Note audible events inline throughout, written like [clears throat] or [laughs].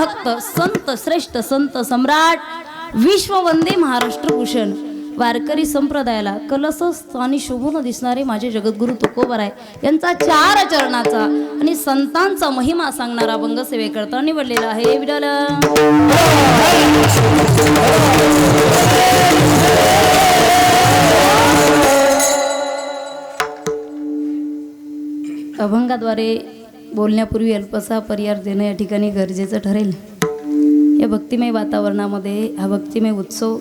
भक्त संत श्रेष्ठ संत सम्राट विश्ववंदे महाराष्ट्र भूषण. वारकरी संप्रदायाला कलस आणि शोभून दिसणारे माझे जगद्गुरु तुकोबराय यांचा चार चरणाचा आणि संतांचा महिमा सांगणारा अभंग सेवेकरता निवडलेला आहे. विडाल. अभंगाद्वारे बोलण्यापूर्वी अल्पसा पर्याय देणं या ठिकाणी गरजेचं ठरेल. या भक्तिमय वातावरणामध्ये हा भक्तिमय उत्सव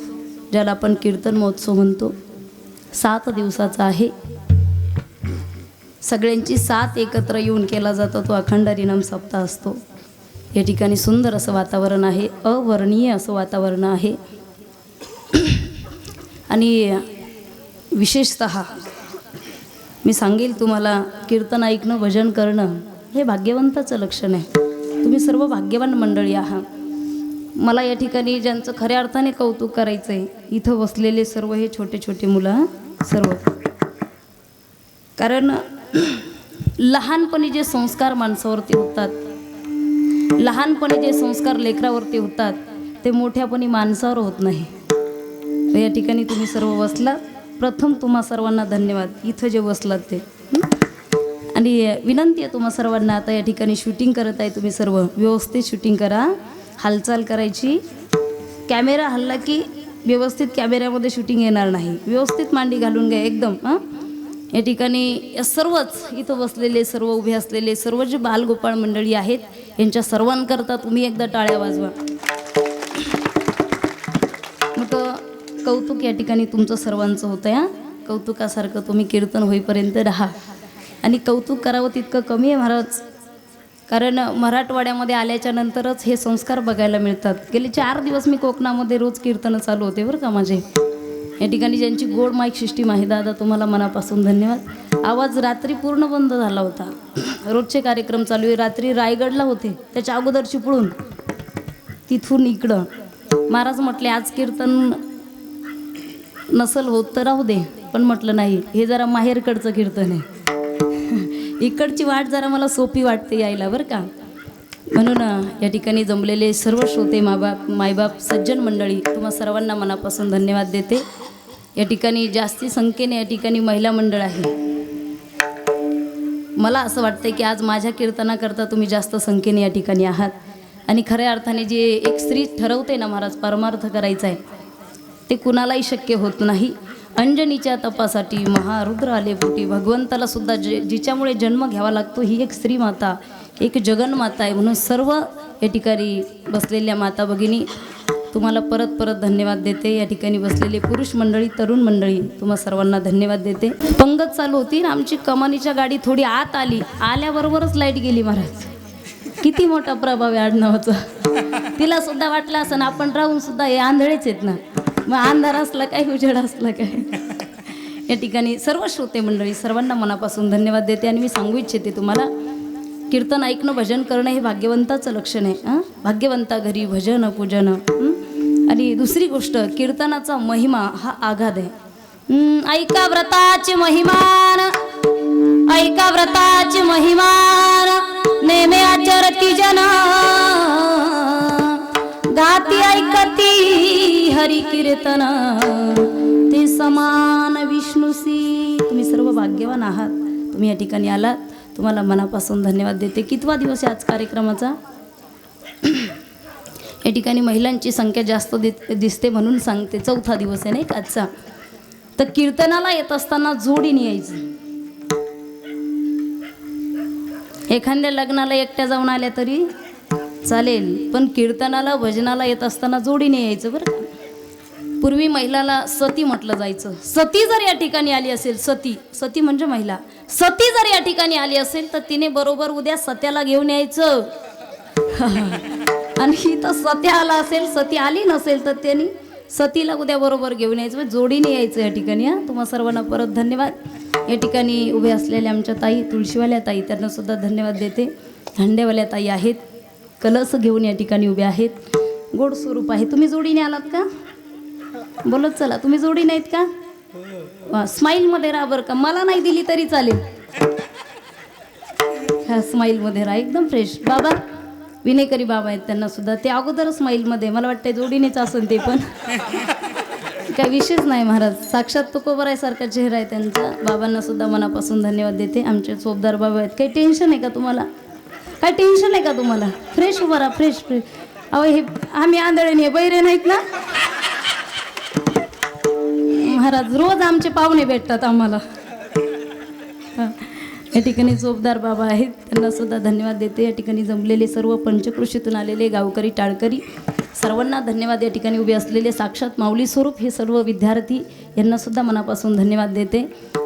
ज्याला आपण कीर्तन महोत्सव म्हणतो सात दिवसाचा आहे. सगळ्यांची साथ एकत्र येऊन केला जातो तो अखंड हरिनाम सप्ताह असतो. या ठिकाणी सुंदर असं वातावरण आहे अवर्णीय असं वातावरण आहे. आणि विशेषत मी सांगेल तुम्हाला कीर्तन ऐकणं भजन करणं हे भाग्यवंताचं लक्षण आहे. तुम्ही सर्व भाग्यवान मंडळी आहात. मला या ठिकाणी ज्यांचं खऱ्या अर्थाने कौतुक करायचं आहे इथं बसलेले सर्व हे छोटे छोटे मुलं सर्व. कारण लहानपणी जे संस्कार माणसावरती होतात लहानपणी जे संस्कार लेकरावरती होतात ते मोठ्यापणी माणसावर होत नाही. तर या ठिकाणी तुम्ही सर्व बसलात प्रथम तुम्हा सर्वांना धन्यवाद. इथं जे बसलात ते. आणि विनंती आहे तुम्हा सर्वांना आता या ठिकाणी शूटिंग करत आहे तुम्ही सर्व. व्यवस्थित शूटिंग करा. हालचाल करायची. कॅमेरा हल्ला की व्यवस्थित कॅमेऱ्यामध्ये शूटिंग येणार नाही. व्यवस्थित मांडी घालून घ्या एकदम हां. या ठिकाणी या सर्वच इथं बसलेले सर्व उभे असलेले सर्व जे बालगोपाळ मंडळी आहेत यांच्या सर्वांकरता तुम्ही एकदा टाळ्या वाजवा. मोठं कौतुक या ठिकाणी तुमचं सर्वांचं होतं या कौतुकासारखं तुम्ही कीर्तन होईपर्यंत राहा. आणि कौतुक करावं तितकं कमी आहे महाराज. कारण मराठवाड्यामध्ये आल्याच्या नंतरच हे संस्कार बघायला मिळतात. गेले चार दिवस मी कोकणामध्ये रोज कीर्तनं चालू होते बरं का माझे. या ठिकाणी ज्यांची गोड माईक सिस्टीम आहे दादा तुम्हाला मनापासून धन्यवाद. आवाज रात्री पूर्ण बंद झाला होता. रोजचे कार्यक्रम चालू आहे. रात्री रायगडला होते. त्याच्या अगोदर चिपळून तिथून इकडं. महाराज म्हटले आज कीर्तन नसल होत तर राहू दे. पण म्हटलं नाही. हे जरा माहेरकडचं कीर्तन आहे. इकडची वाट जरा मला सोपी वाटते यायला बरं का? म्हणून या ठिकाणी जमलेले सर्व श्रोते माबाप मायबाप सज्जन मंडळी तुम्हा सर्वांना मनापासून धन्यवाद देते. या ठिकाणी जास्ती संख्येने या ठिकाणी महिला मंडळ आहे. मला असं वाटतं की आज माझ्या कीर्तनाकरता तुम्ही जास्त संख्येने या ठिकाणी आहात. आणि खऱ्या अर्थाने जे एक स्त्री ठरवते ना महाराज परमार्थ करायचा आहे ते कुणालाही शक्य होत नाही. अंजनीच्या तपासाठी महारुद्र आले पोटी भगवंताला सुद्धा जे जिच्यामुळे जन्म घ्यावा लागतो ही एक स्त्री माता एक जगनमाता आहे म्हणून सर्व या ठिकाणी बसलेल्या माता भगिनी तुम्हाला परत परत धन्यवाद देते. या ठिकाणी बसलेले पुरुष मंडळी तरुण मंडळी तुम्हा सर्वांना धन्यवाद देते. पंगत चालू होती ना आमची कमानीच्या गाडी थोडी आत आली. आल्याबरोबरच लाइट गेली महाराज. किती मोठा प्रभाव आहे आडनावाचा. तिला सुद्धा वाटलं असं आपण राहून सुद्धा हे आंधळेच आहेत ना. मग अंधार असला काय उजेड असला काय? या ठिकाणी सर्व श्रोते मंडळी सर्वांना मनापासून धन्यवाद देते आणि मी सांगू इच्छिते तुम्हाला कीर्तन ऐकणं भजन करणं हे भाग्यवंताचं लक्षण आहे हां? भाग्यवंता घरी भजन पूजन आणि दुसरी गोष्ट कीर्तनाचा महिमा हा आघात आहे. ऐका व्रताचे महिमान ऐका व्रताचे महिमान नेमे आचरती जन. गाती ऐकती हरी कीर्तन. ते समान विष्णुसी तुम्ही सर्व भाग्यवान आहात. तुम्ही या ठिकाणी आलात. तुम्हाला मनापासून धन्यवाद देते. कितवा दिवस आहे आज कार्यक्रमाचा? [clears throat] या ठिकाणी महिलांची संख्या जास्त दि दिसते म्हणून सांगते. चौथा दिवस आहे नाही आजचा? तर कीर्तनाला येत असताना जोडीने यायची. एखाद्या लग्नाला एकट्या जाऊन आल्या तरी चालेल. पण कीर्तनाला भजनाला येत असताना जोडीने यायचं बरं का? पूर्वी महिलाला सती म्हटलं जायचं. सती जर या ठिकाणी आली असेल सती सती म्हणजे महिला. सती जर या ठिकाणी आली असेल तर तिने बरोबर उद्या सत्याला घेऊन यायचं. [laughs] आणि इथं सत्या आला असेल सती आली नसेल तर त्यांनी सतीला उद्या बरोबर घेऊन यायचं. जोडीने यायचं या ठिकाणी हा. तुम्हा सर्वांना परत धन्यवाद. या ठिकाणी उभे असलेल्या आमच्या ताई तुळशीवाल्या ताई त्यांना सुद्धा धन्यवाद देते. हंडेवाल्या ताई आहेत. कलस घेऊन या ठिकाणी उभे आहेत. गोड स्वरूप आहे. तुम्ही जोडीने आलात का? बोलत चला. तुम्ही जोडी नाहीत का? वा स्माईलमध्ये राहा बरं का. मला नाही दिली तरी चालेल. हा स्माईलमध्ये राहा. एकदम फ्रेश बाबा विनेकरी बाबा आहेत त्यांना सुद्धा. ते अगोदर स्माईलमध्ये. मला वाटतं जोडीनेच असेल ते पण. काय विशेष नाही महाराज. साक्षात तुकोबरायसारखा चेहरा आहे त्यांचा. बाबांना सुद्धा मनापासून धन्यवाद देते. आमचे चोपदार बाबा आहेत. काही टेन्शन आहे का तुम्हाला? काय टेन्शन आहे का तुम्हाला? फ्रेश उभा राहा फ्रेश फ्रेश अहो हे आम्ही आंधळे बैरे नाहीत ना? महाराज रोज आमचे पाहुणे भेटतात आम्हाला. या ठिकाणी जोबदार बाबा आहेत. त्यांना सुद्धा धन्यवाद देते. या ठिकाणी जमलेले सर्व पंचकृषीतून आलेले गावकरी टाळकरी सर्वांना धन्यवाद या ठिकाणी उभे असलेले साक्षात माऊली स्वरूप हे सर्व विद्यार्थी यांना सुद्धा मनापासून धन्यवाद देते.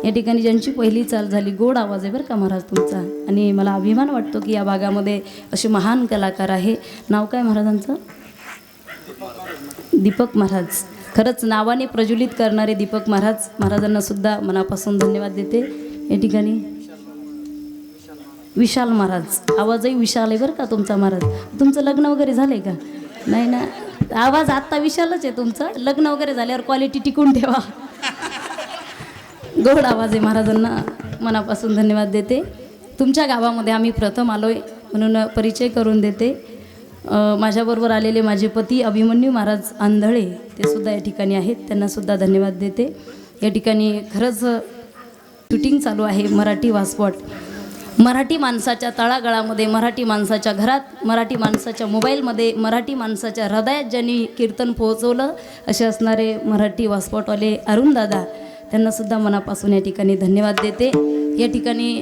या ठिकाणी ज्यांची पहिली चाल झाली गोड आवाज आहे बरं का महाराज तुमचा. आणि मला अभिमान वाटतो की या भागामध्ये असे महान कलाकार आहे. नाव काय महाराजांचं? दीपक महाराज. खरंच नावाने प्रज्वलित करणारे दीपक महाराज महाराजांना सुद्धा मनापासून धन्यवाद देते. या ठिकाणी विशाल महाराज. आवाजही विशाल आहे बरं का तुमचा महाराज. तुमचं लग्न वगैरे झालं आहे का? नाही ना. आवाज आत्ता विशालच आहे तुमचा. लग्न वगैरे झाल्यावर क्वालिटी टिकून ठेवा. गोड आवाज आहे महाराजांना. मनापासून धन्यवाद देते. तुमच्या गावामध्ये आम्ही प्रथम आलो आहे म्हणून परिचय करून देते. माझ्याबरोबर आलेले माझे पती अभिमन्यू महाराज आंधळे ते सुद्धा या ठिकाणी आहेत. त्यांनासुद्धा धन्यवाद देते. या ठिकाणी खरंच शूटिंग चालू आहे मराठी वासपॉट मराठी माणसाच्या तळागळामध्ये मराठी माणसाच्या घरात मराठी माणसाच्या मोबाईलमध्ये मराठी माणसाच्या हृदयात ज्यांनी कीर्तन पोहोचवलं असे असणारे मराठी वासपॉटवाले अरुणदादा त्यांनासुद्धा मनापासून या ठिकाणी धन्यवाद देते. या ठिकाणी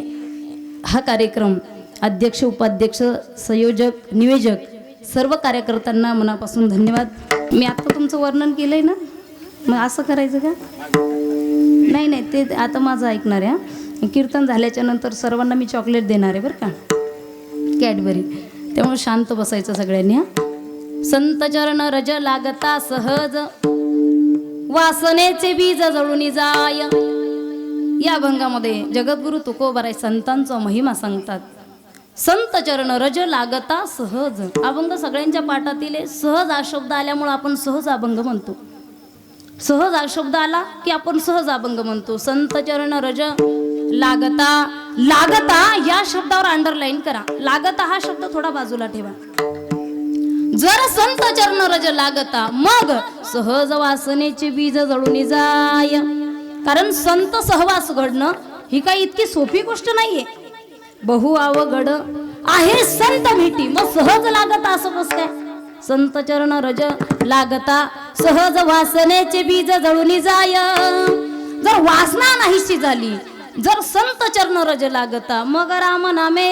हा कार्यक्रम अध्यक्ष उपाध्यक्ष संयोजक नियोजक सर्व कार्यकर्त्यांना मनापासून धन्यवाद. मी आत्ता तुमचं वर्णन केलं आहे ना? मग असं करायचं का? नाही नाही ते आता माझं ऐकणार आहे कीर्तन झाल्याच्यानंतर सर्वांना मी चॉकलेट देणार आहे बरं का? कॅडबरी त्यामुळे शांत बसायचं सगळ्यांनी हा. संत चरण रज लागता सहज वासनेचे बीज जळून जाय. या भंगामध्ये जगद्गुरु तुकोबाराय संतांचा महिमा सांगतात. संत चरण रज लागता सहज. अभंग सगळ्यांच्या पाठातील सहज आशब्द आल्यामुळे आल्यामुळं आपण सहज अभंग म्हणतो. सहज आशब्द आला की आपण सहज अभंग म्हणतो. संत चरण रज लागता लागता या शब्दावर अंडरलाईन करा. लागता हा शब्द थोडा बाजूला ठेवा. जर संत चरण रज लागता मग सहज वासनेचे बीज जळून जाय. कारण संत सहवास घडणं ही काही इतकी सोपी गोष्ट नाहीये. बहु अवघड आहे संत भेटी मग सहज लागता असं कस काय? संत चरण रज लागता सहज वासनेचे बीज जळून जाय. जर वासना नाहीशी झाली जर संत चरण रज लागता मग राम नामे.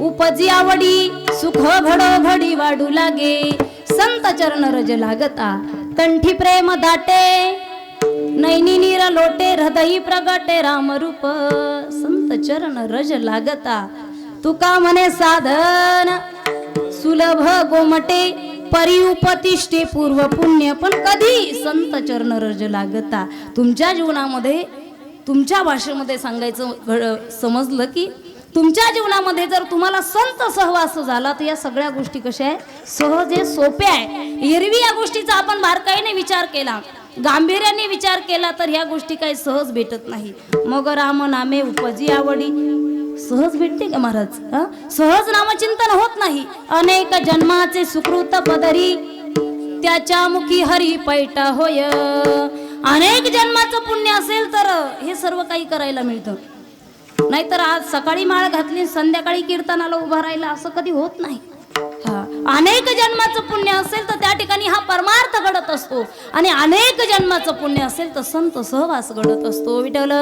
उपजी आवडी सुख घडो घडी वाढू लागे. संत चरण रज लागता कंठी प्रेम दाटे. नैनी नीर लोटे हृदयी प्रगटे राम रूप. संत चरण रज लागता तुका म्हणे साधन. सुलभ गोमटे परिउपतिष्ठे पूर्व पुण्य. पण कधी संत चरण रज लागता तुमच्या जीवनामध्ये तुमच्या भाषेमध्ये सांगायचं घड- समजलं की तुमच्या जीवनामध्ये जर तुम्हाला संत सहवास झाला तर या सगळ्या गोष्टी कशा आहे? सहज हे सोप्या आहे. एरवी या गोष्टीचा आपण बारकाईने विचार केला. गांभीर्याने विचार केला तर ह्या गोष्टी काही सहज भेटत नाही. मग राम नामे उपजी आवडी. सहज भेटते का महाराज? सहज नामचिंतन होत नाही. अनेक जन्माचे सुकृत पदरी. त्याच्या मुखी हरी पैटा होय. अनेक जन्माचं पुण्य असेल तर हे सर्व काही करायला मिळतं. नाहीतर आज सकाळी माळ घातली संध्याकाळी कीर्तनाला उभा राहिला असं कधी होत नाही. अनेक जन्माचं पुण्य असेल तर त्या ठिकाणी हा परमार्थ घडत असतो. आणि अनेक जन्माचं पुण्य असेल तर संत सहवास घडत असतो. विठ्ठल.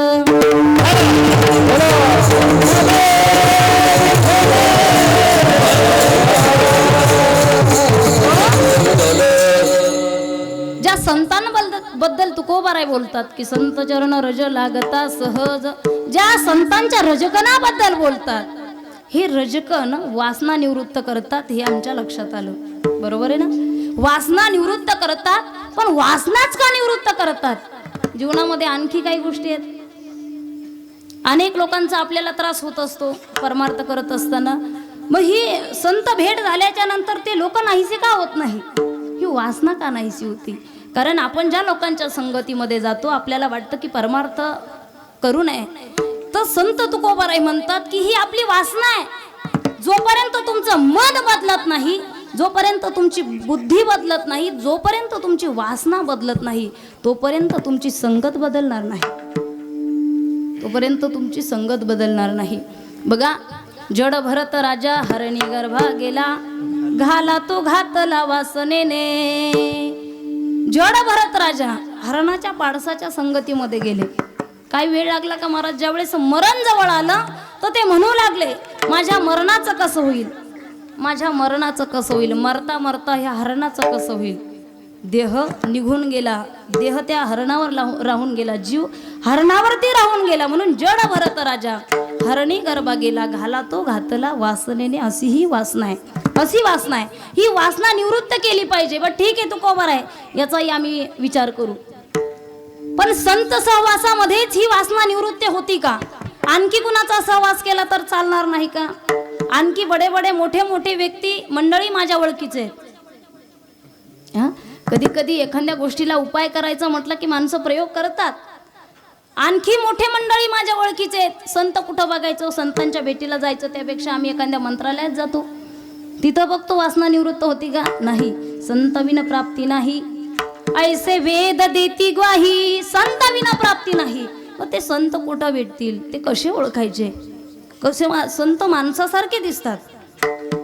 ज्या संतांबद्दल तुकोबाराय बोलतात की संत चरण रज लागता सहज. ज्या संतांच्या रजकणाबद्दल बोलतात हे रजकन वासना निवृत्त करतात हे आमच्या लक्षात आलं. बरोबर आहे ना? वासना निवृत्त करतात पण वासनाच का निवृत्त करतात? जीवनामध्ये आणखी काही गोष्टी आहेत. अनेक लोकांचा आपल्याला त्रास होत असतो परमार्थ करत असताना. मग ही संत भेट झाल्याच्यानंतर ते लोक नाहीसे का होत नाही? ही वासना का नाहीशी होती? कारण आपण ज्या लोकांच्या संगतीमध्ये जातो आपल्याला वाटतं की परमार्थ करू नये. तर संत तुकोबाराय म्हणतात की ही आपली वासना आहे. जोपर्यंत तुमचं मन बदलत नाही जोपर्यंत तुमची बुद्धी बदलत नाही जोपर्यंत तुमची वासना बदलत नाही तोपर्यंत तुमची संगत बदलणार नाही. तोपर्यंत तुमची संगत बदलणार नाही. बघा जड भरत राजा हरणी गर्भा गेला घाला तो घातला वासनेने. जड भरत राजा हरणाच्या पाडसाच्या संगतीमध्ये गेले. काही वेळ लागला का महाराज? ज्यावेळेस मरण जवळ आलं तर ते म्हणू लागले माझ्या मरणाचं कसं होईल? माझ्या मरणाचं कसं होईल? मरता मरता ह्या हरणाचं कसं होईल? देह निघून गेला. देह त्या हरणावर राहून गेला. जीव हरणावरती राहून गेला. म्हणून जड भरत राजा हरणी गरबा गेला घाला तो घातला वासनेने. अशी ही वासना आहे. अशी वासना आहे. ही वासना निवृत्त केली पाहिजे. बट ठीक आहे तू कोमर आहे. याचाही आम्ही विचार करू. पण संत सहवासामध्येच ही वासना निवृत्त होती का? आणखी कुणाचा सहवास केला तर चालणार नाही का? आणखी बडे बडे मोठे मोठे व्यक्ती मंडळी माझ्या ओळखीचे आहेत. हा? कधी कधी एखाद्या गोष्टीला उपाय करायचा म्हटलं की माणसं प्रयोग करतात. आणखी मोठे मंडळी माझ्या ओळखीचे आहेत. संत कुठं बघायचं संतांच्या भेटीला जायचं त्यापेक्षा आम्ही एखाद्या मंत्रालयात जातो. तिथं बघतो वासना निवृत्त होती का? नाही. संतविन प्राप्ती नाही. ऐसे वेद देती ग्वाही संतविन प्राप्ती नाही. मग ते संत कुठं भेटतील? ते कसे ओळखायचे? कसे मा- संत माणसासारखे दिसतात.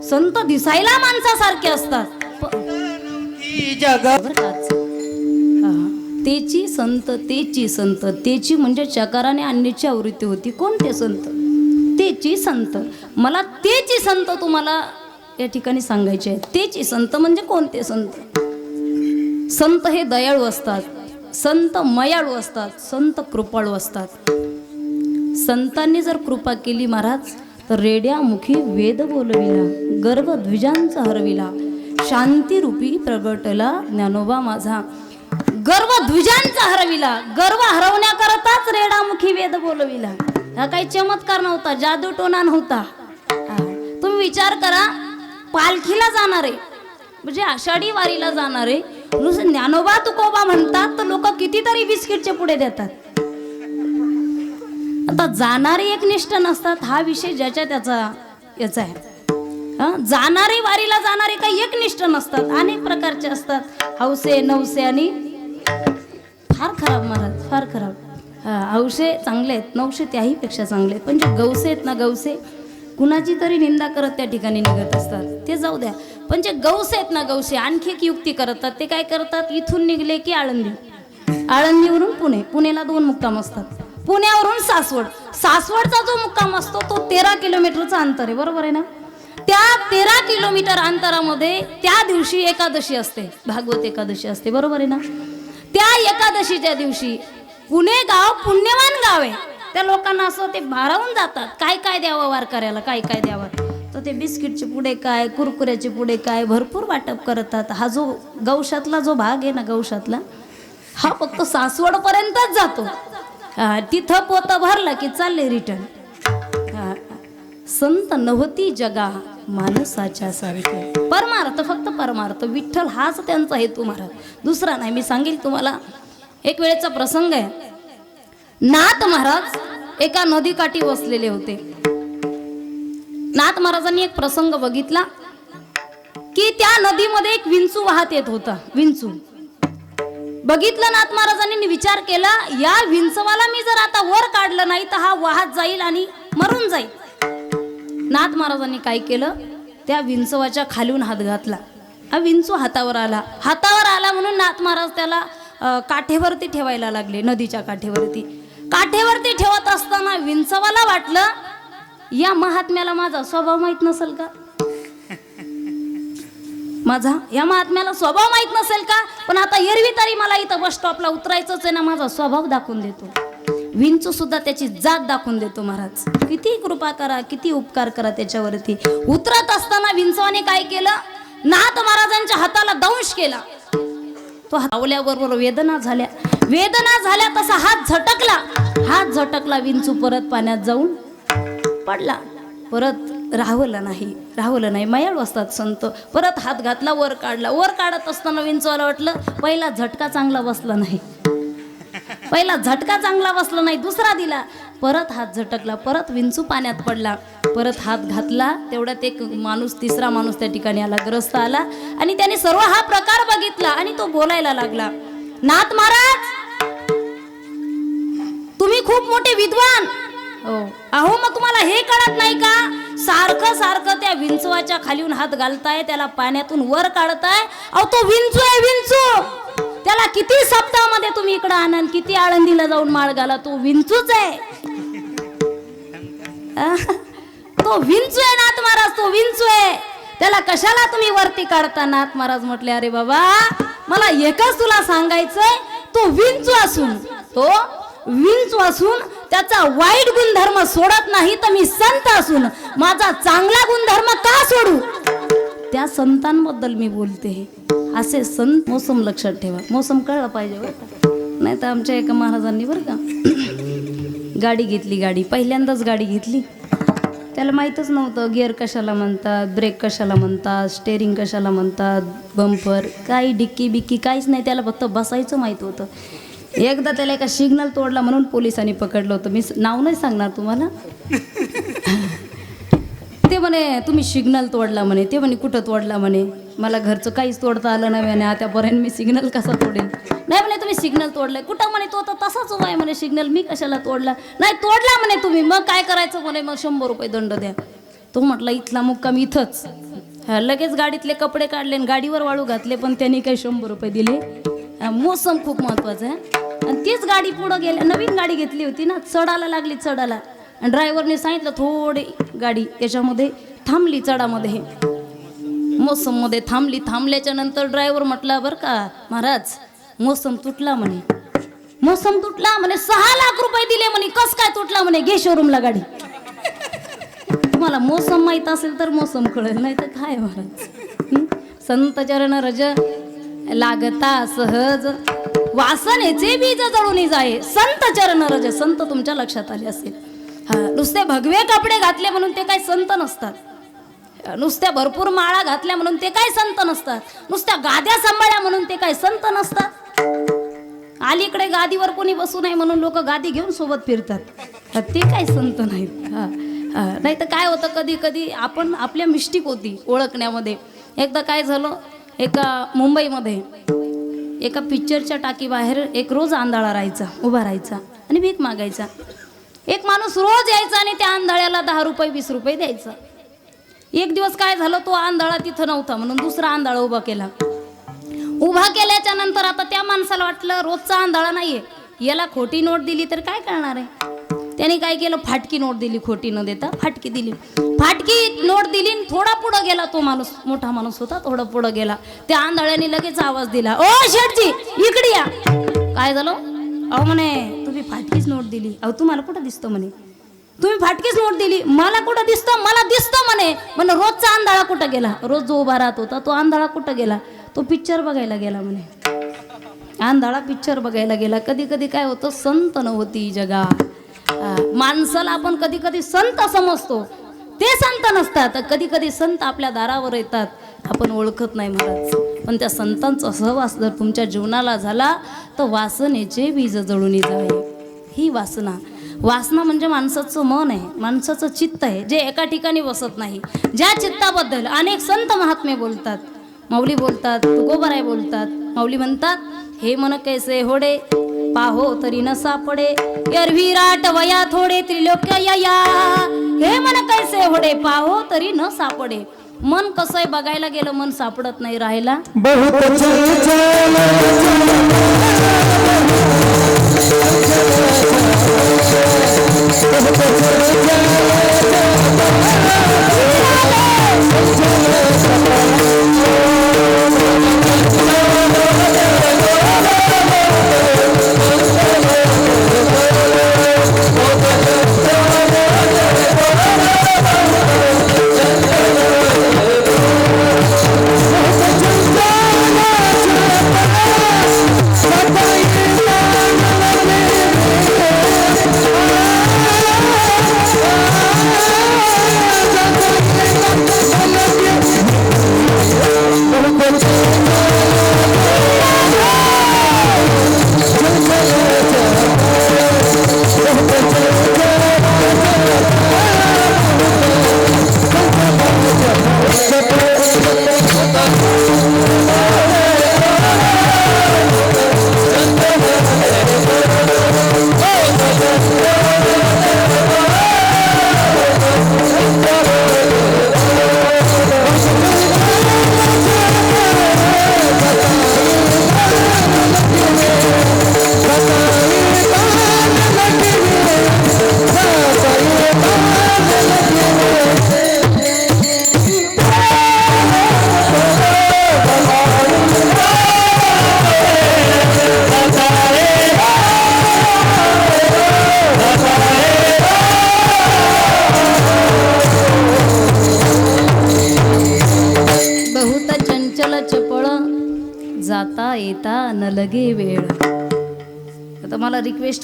संत दिसायला माणसासारखे असतात? हा. तेची संत तेची संत. तेची म्हणजे चकाराने आणण्याची आवृत्ती होती. कोणते संत? तेची संत. मला तेची संत तुम्हाला या ठिकाणी सांगायचे आहे तेची संत म्हणजे कोणते संत? संत हे दयाळू असतात. संत मयाळू असतात. संत कृपाळू असतात. संतांनी जर कृपा केली महाराज तर रेड्यामुखी वेद बोलविला गर्भ द्विजांचा हरविला शांतीरूपी प्रगटला ज्ञानोबा माझा. गर्व द्विजांचा हरविला. गर्व हरवण्याकरताच रेडामुखी वेद बोलविला. हा काही चमत्कार नव्हता जादू टोना नव्हता. तुम्ही विचार करा पालखीला जाणारे म्हणजे आषाढी वारीला जाणारे नुसतं ज्ञानोबा तुकोबा म्हणतात तर लोक कितीतरी बिस्किटचे पुढे देतात. आता जाणारे एकनिष्ठ नसतात हा विषय ज्याच्या त्याचा याचा आहे. जाणारे वारीला जाणारे काही एकनिष्ठ नसतात अनेक प्रकारचे असतात. हौसे नवसे आणि फार खराब महाराज फार खराब. हा, चांगले आहेत नऊशे त्याही पेक्षा चांगले आहेत. पण जे गवसे आहेत ना गवसे कुणाची तरी निंदा करत त्या ठिकाणी निघत असतात. ते जाऊ द्या. पण जे गवसे आहेत ना गवसे आणखी एक युक्ती करतात. ते काय करतात? इथून निघले की आळंदी. आळंदीवरून पुणे. पुणेला दोन मुक्काम असतात. पुण्यावरून सासवड. सासवडचा जो मुक्काम असतो तो तेरा किलोमीटरचा अंतर आहे. बरोबर आहे ना? त्या तेरा किलोमीटर अंतरामध्ये त्या दिवशी एकादशी असते. भागवत एकादशी असते. बरोबर आहे ना? त्या एकादशीच्या दिवशी पुणे गाव पुण्यवान गाव आहे. त्या लोकांना असं ते भारावून जातात. काय काय द्यावं वारकऱ्याला? काय काय द्यावं? तर ते बिस्किटचे पुढे काय कुरकुऱ्याचे पुढे काय भरपूर वाटप करतात. हा जो गौशातला जो भाग आहे ना गौशातला हा फक्त सासवडपर्यंतच जातो. तिथं पोतं भरलं की चालले रिटर्न संत नव्हती जगा. माणसाच्या सारखे. परमार्थ फक्त परमार्थ. विठ्ठल हाच त्यांचा हेतू महाराज दुसरा नाही मी सांगेल तुम्हाला एक वेळेचा प्रसंग आहे. नाथ महाराज एका नदीकाठी बसलेले होते. नाथ महाराजांनी एक प्रसंग बघितला की त्या नदीमध्ये एक विंचू वाहत येत होता. विंचू. बघितलं नाथ महाराजांनी विचार केला या विंचवाला मी जर आता वर काढलं नाही तर हा वाहत जाईल आणि मरून जाईल. नाथ महाराजांनी काय केलं? त्या विंचवाच्या खालून हात घातला. हा विंचू हातावर आला. हातावर आला म्हणून नाथ महाराज त्याला काठेवरती ठेवायला लागले नदीच्या काठेवरती. काठेवरती ठेवत असताना विंचवाला वाटलं या महात्म्याला माझा स्वभाव माहीत नसेल का? माझा या महात्म्याला स्वभाव माहीत नसेल का? पण आता एरवी तरी मला इथं बस स्टॉपला उतरायचंच आहे ना माझा स्वभाव दाखवून देतो. विंचू सुद्धा त्याची जात दाखवून देतो महाराज. किती कृपा करा किती उपकार करा त्याच्यावरती. उतरत असताना विंचवाने काय केलं? नाथ महाराजांच्या हाताला दंश केला. तो हावल्याबरोबर वेदना झाल्या. वेदना झाल्या तसा हात झटकला. हात झटकला विंचू परत पाण्यात जाऊन पडला. परत राहवलं नाही राहवलं नाही. मयाळ असतात संत. परत हात घातला वर काढला. वर काढत असताना विंचवाला वाटलं पहिला झटका चांगला बसला नाही. पहिला झटका चांगला बसला नाही दुसरा दिला. परत हात झटकला परत विंचू पाण्यात पडला. परत हात घातला तेवढ्यात एक माणूस तिसरा माणूस त्या ठिकाणी आला ग्रस्त आला. आणि त्याने सर्व हा प्रकार बघितला आणि तो बोलायला लागला. नाथ महाराज! तुम्ही खूप मोठे विद्वान. हो. अहो मग तुम्हाला हे कळत नाही का? सारखं सारखं त्या विंचवाच्या खालीहून हात घालताय त्याला पाण्यातून वर काढताय. अहो तो विंचू आहे विंचू! त्याला किती सप्ताहामध्ये तुम्ही इकडं आनंद किती आळंदीला जाऊन माळ घाला तो विंचूच आहे. तो विंचू आहे नाथ महाराज तो विंचू आहे. त्याला कशाला तुम्ही वरती काढता नाथ महाराज म्हटले अरे बाबा मला एकच तुला सांगायचंय तो विंचू असून तो विंचू असून त्याचा वाईट गुणधर्म सोडत नाही तर मी संत असून माझा चांगला गुणधर्म का सोडू? त्या संतांबद्दल मी बोलते. असे सण मोसम लक्षात ठेवा. मोसम कळलं पाहिजे बरं का? नाही तर आमच्या एका महाराजांनी बरं का [clears throat] गाडी घेतली गाडी. पहिल्यांदाच गाडी घेतली. त्याला माहीतच नव्हतं गिअर कशाला म्हणतात ब्रेक कशाला म्हणतात स्टेअरिंग कशाला म्हणतात बंपर काही डिक्की बिक्की काहीच नाही. त्याला फक्त बसायचं माहीत होतं. एकदा त्याला एका सिग्नल तोडला म्हणून पोलिसांनी पकडलं होतं. मी नाव नाही सांगणार तुम्हाला. म्हणे तुम्ही सिग्नल तोडला म्हणे ते म्हणे कुठं तोडला म्हणे? मला घरचं काहीच तोडता आलं नाही म्हणे आतापर्यंत मी सिग्नल कसा तोडेल नाही म्हणे तुम्ही सिग्नल तोडलाय. कुठं म्हणे तो? तर तसाच उभा आहे म्हणे सिग्नल मी कशाला तोडला? नाही तोडला म्हणे तुम्ही. मग काय करायचं म्हणे? मग शंभर रुपये दंड द्या. तो म्हटला इथला मुक्काम इथंच. हा, लगेच गाडीतले कपडे काढले आणि गाडीवर वाळू घातले पण त्यांनी काही शंभर रुपये दिले. हा, मोसम खूप महत्वाचं आहे. आणि तीच गाडी पुढं गेल्या नवीन गाडी घेतली होती ना चढायला लागली चढायला. ड्रायव्हरने सांगितलं थोडी गाडी याच्यामध्ये थांबली चढामध्ये. मोसममध्ये थांबली. थांबल्याच्या नंतर ड्रायव्हर म्हटला बरं का महाराज मोसम तुटला म्हणे. मोसम तुटला म्हणे सहा लाख रुपये दिले म्हणे. कस काय तुटला म्हणे? घे शोरूमला गाडी. तुम्हाला मोसम माहीत असेल तर मोसम कळेल नाही तर काय महाराज? संत चरण रज लागता सहज. वासनेचे बीज जळून जाय. संत चरण रज संत तुमच्या लक्षात आले असेल. नुसते भगवे कपडे घातले म्हणून ते काय संत नसतात. नुसत्या भरपूर माळा घातल्या म्हणून ते काय संत नसतात. नुसत्या गाद्या सांभाळ्या म्हणून ते काय संत नसतात. अलीकडे गादीवर कोणी बसू नये म्हणून लोक गादी घेऊन सोबत फिरतात. ते काय संत नाहीत. हा नाही तर काय होतं कधी कधी आपण आपल्या मिस्टिक होती ओळखण्यामध्ये. एकदा काय झालं एका मुंबईमध्ये एका पिक्चरच्या टाकीबाहेर एक रोज आंधळा राहायचा उभा राहायचा आणि भीक मागायचा. एक माणूस रोज यायचा आणि त्या आंधळ्याला दहा रुपये वीस रुपये द्यायचा. एक दिवस काय झालं तो आंधळा तिथं नव्हता म्हणून दुसरा आंधळा उभा केला. उभा केल्याच्यानंतर आता त्या माणसाला वाटलं रोजचा आंधळा नाहीये. याला खोटी नोट दिली तर काय करणार आहे? त्याने काय केलं? फाटकी नोट दिली खोटी न देता फाटकी दिली. फाटकी नोट दिली थोडा पुढं गेला तो माणूस. मोठा माणूस होता थोडा पुढं गेला. त्या आंधळ्याने लगेच आवाज दिला ओ शेटजी इकडे या. काय झालं? अहो म्हणे तुम्ही फाटकीच नोट दिली. अहो तुम्हाला कुठं दिसतं म्हणे? तुम्ही फाटकीच नोट दिली. मला कुठं दिसतं? मला दिसतं म्हणे. म्हणे रोजचा आंधळा कुठं गेला? रोज जो उभा राहत होता तो आंधळा कुठं गेला? तो पिक्चर बघायला गेला म्हणे. आंधळा पिक्चर बघायला गेला. कधी कधी काय होतं? संत नव्हती जगा. माणसाला आपण कधी कधी संत समजतो. ते संत नसतात. कधी कधी संत आपल्या दारावर येतात. आपण ओळखत नाही महाराज पण त्या संतांचा सहवास जर तुमच्या जीवनाला झाला तर वासनेचे बीज जळून जाईल. ही वासना. वासना म्हणजे माणसाचं मन आहे माणसाचं चित्त आहे जे एका ठिकाणी बसत नाही. ज्या चित्ताबद्दल अनेक संत महात्मे बोलतात. माऊली बोलतात तुकोबराय बोलतात. माऊली म्हणतात हे मन कैसे होडे पाहो तरी न सापडे विराट वया थोडे त्रिलोक्य या हे मन कैसे होडे पाहो तरी न सापडे मन कसं आहे बघायला गेलं मन सापडत नाही राहायला. बहुत चंचल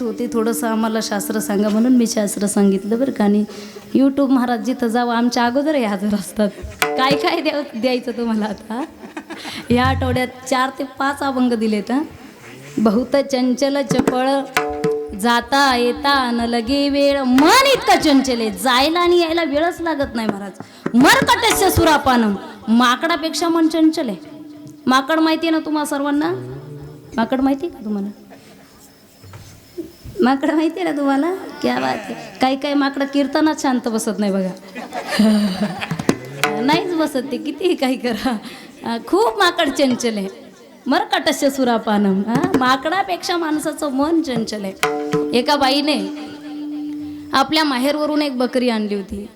मला होती थोडंसं आम्हाला शास्त्र सांगा म्हणून मी शास्त्र सांगितलं बरं का. आणि यूट्यूब महाराज जिथं जावं आमच्या अगोदरही हजर असतात. काय काय द्या द्यायचं तुम्हाला आता? या आठवड्यात चार ते पाच अभंग दिलेत आहेत बहुत चंचल चपळ जाता येता न लगे वेळ. मन इतकं चंचल आहे जायला आणि यायला वेळच लागत नाही महाराज. मरकटस्य सुरापानम माकडापेक्षा मन चंचल आहे. माकड माहिती आहे ना तुम्हाला सर्वांना? माकड माहिती आहे का तुम्हाला? माकड माहिती आहे ना तुम्हाला? क्या बात आहे. काही काही माकडं कीर्तनात शांत बसत नाही बघा. [laughs] नाहीच बसत ते कितीही काही करा. खूप माकड चंचल आहे. मरकटस्य सुरापानम. हा माकडापेक्षा माणसाचं मन चंचल आहे. एका बाईने आपल्या माहेरवरून एक बकरी आणली होती.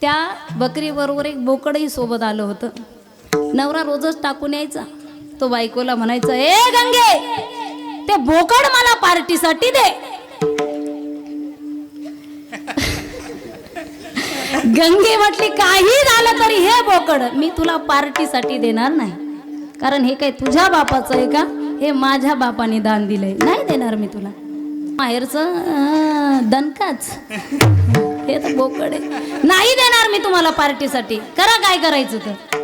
त्या बकरीबरोबर एक बोकडही सोबत आलं होतं. नवरा रोजच टाकून यायचा. तो बायकोला म्हणायचा ए गंगे! ते बोकड मला पार्टीसाठी दे. गंगे म्हटली काही झालं तरी हे बोकड मी तुला पार्टीसाठी देणार नाही. कारण हे काय तुझ्या बापाचं आहे का? हे माझ्या बापाने दान दिलंय. नाही देणार मी तुला. माहेरचं दणकाच. हे तर बोकड आहे. नाही देणार मी तुम्हाला पार्टीसाठी. करा काय करायचं तर.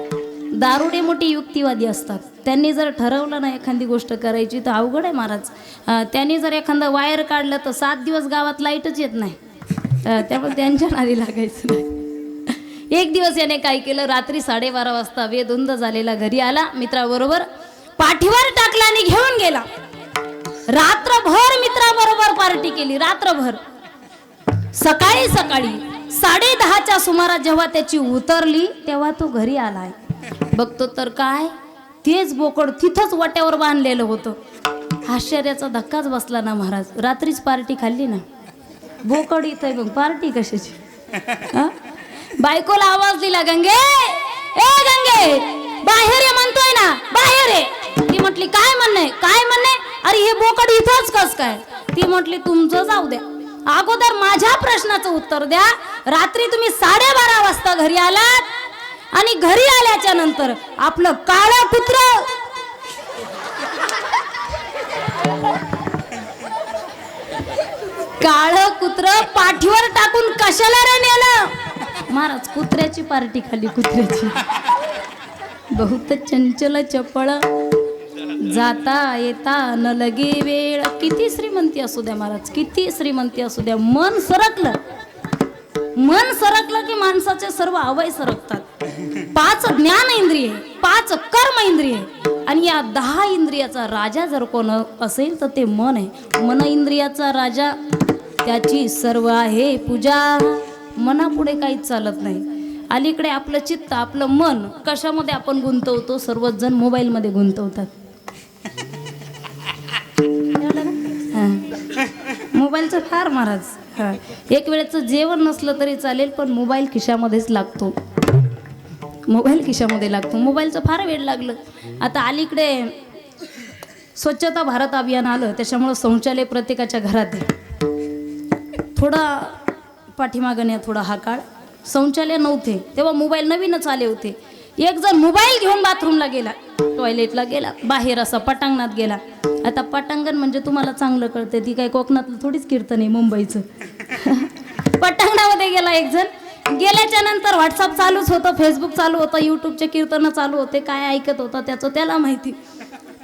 दारुडे मोठी युक्तिवादी असतात. त्यांनी जर ठरवलं ना एखादी गोष्ट करायची तर अवघड आहे महाराज. त्यांनी जर एखादं वायर काढलं तर सात दिवस गावात लाईटच येत नाही. त्यामुळे त्यांच्या नादी लागायचं नाही. एक दिवस याने काय केलं? रात्री साडेबारा वाजता वेधुंद झालेला घरी आला. मित्राबरोबर पाठीवर टाकला आणि घेऊन गेला. रात्रभर मित्राबरोबर पार्टी केली. रात्रभर. सकाळी सकाळी साडे दहाच्या सुमारात जेव्हा त्याची उतरली तेव्हा तो घरी आलाय. बघतो तर काय? तेच बोकड तिथंच वाट्यावर बांधलेलं होतं. आश्चर्याचा धक्काच बसला ना महाराज. रात्रीच पार्टी खाल्ली ना. बोकड इथं आहे मग पार्टी कशाची? बायकोला आवाज दिला गंगे! ए गंगे! बाहेर ये म्हणतोय ना बाहेर ये. ती म्हटली काय म्हणणे? काय म्हणणे? अरे हे बोकड इथंच कस काय? ती म्हटली तुमचं जाऊ द्या. अगोदर माझ्या प्रश्नाचं उत्तर द्या. रात्री तुम्ही साडेबारा वाजता घरी आलात. आणि घरी आल्याच्यानंतर आपलं काळ कुत्र. काळ कुत्र पाठीवर टाकून कशाला रे नेलं? महाराज कुत्र्याची पार्टी खाली कुत्र्याची. बहुत चंचल चपळ. जाता येता न लगे वेळ. किती श्रीमंती असू द्या महाराज किती श्रीमंती असू द्या. मन सरकलं. मन सरकलं की माणसाचे सर्व अवय सरकतात. पाच ज्ञान इंद्रिय पाच कर्म इंद्रिय. आणि या दहा इंद्रियाचा राजा जर कोण असेल तर ते मन आहे. मन इंद्रियाचा राजा त्याची सर्व आहे पूजा. मनापुढे काहीच चालत नाही. अलीकडे आपलं चित्त आपलं मन कशामध्ये आपण गुंतवतो? सर्वच जण मोबाईलमध्ये गुंतवतात. मोबाईलचं फार महाराज. हां. एक वेळेचं जेवण नसलं तरी चालेल पण मोबाईल खिशामध्येच लागतो. मोबाईल खिशामध्ये लागतो. मोबाईलचं फार वेळ लागलं. आता अलीकडे स्वच्छता भारत अभियान आलं. त्याच्यामुळं शौचालय प्रत्येकाच्या घरात आहे. थोडा पाठीमागं न्या थोडा हा काळ. शौचालय नव्हते. तेव्हा मोबाईल नवीनच आले होते. एक जण मोबाईल घेऊन बाथरूमला गेला. टॉयलेटला गेला. बाहेर असा पटांगणात गेला. आता पटांगण म्हणजे तुम्हाला चांगलं कळतं ती काही कोकणातलं थोडीच कीर्तन आहे मुंबईचं. [laughs] पटांगणामध्ये गेला एक जण. गेल्याच्यानंतर व्हॉट्सअप चालूच होतं फेसबुक चालू होतं युट्यूबचे कीर्तनं चालू होते काय ऐकत होता त्याचं त्याला माहिती.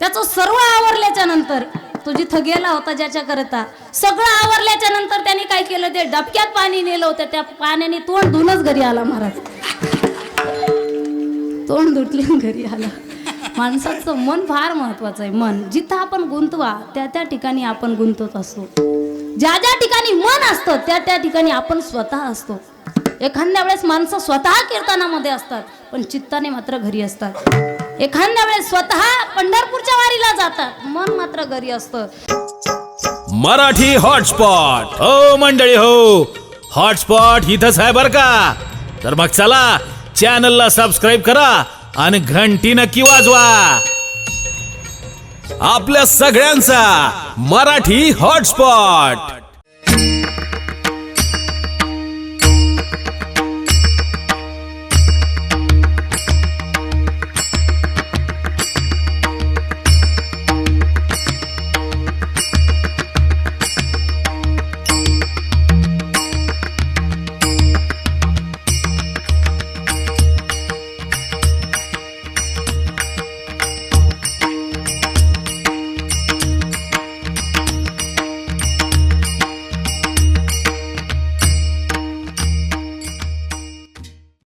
त्याचं सर्व आवरल्याच्या नंतर तो जिथं गेला होता ज्याच्याकरता सगळं आवरल्याच्या नंतर त्याने काय केलं? ते डबक्यात पाणी नेलं होतं त्या पाण्याने तोंड धुवूनच घरी आला महाराज. तोंड धुटले घरी आला. माणसाचं मन फार महत्वाचं आहे मन. जिथं आपण गुंतवा त्या त्या ठिकाणी आपण गुंतत असतो. ज्या ज्या ठिकाणी मन असतं त्या त्या ठिकाणी आपण स्वतः असतो. एखाद्या वेळेस माणसं स्वतः कीर्तनामध्ये असतात पण चित्ताने मात्र घरी असतात. एखाद्या वेळेस स्वतः पंढरपूरच्या वारीला जातात मन मात्र घरी असतं. मराठी हॉटस्पॉट. हो मंडळी हो. हॉटस्पॉट इथंच आहे बर का? तर मग चला चॅनलला सबस्क्राईब करा आणि घंटी नक्की वाजवा. आपल्या सगळ्यांचा मराठी हॉटस्पॉट.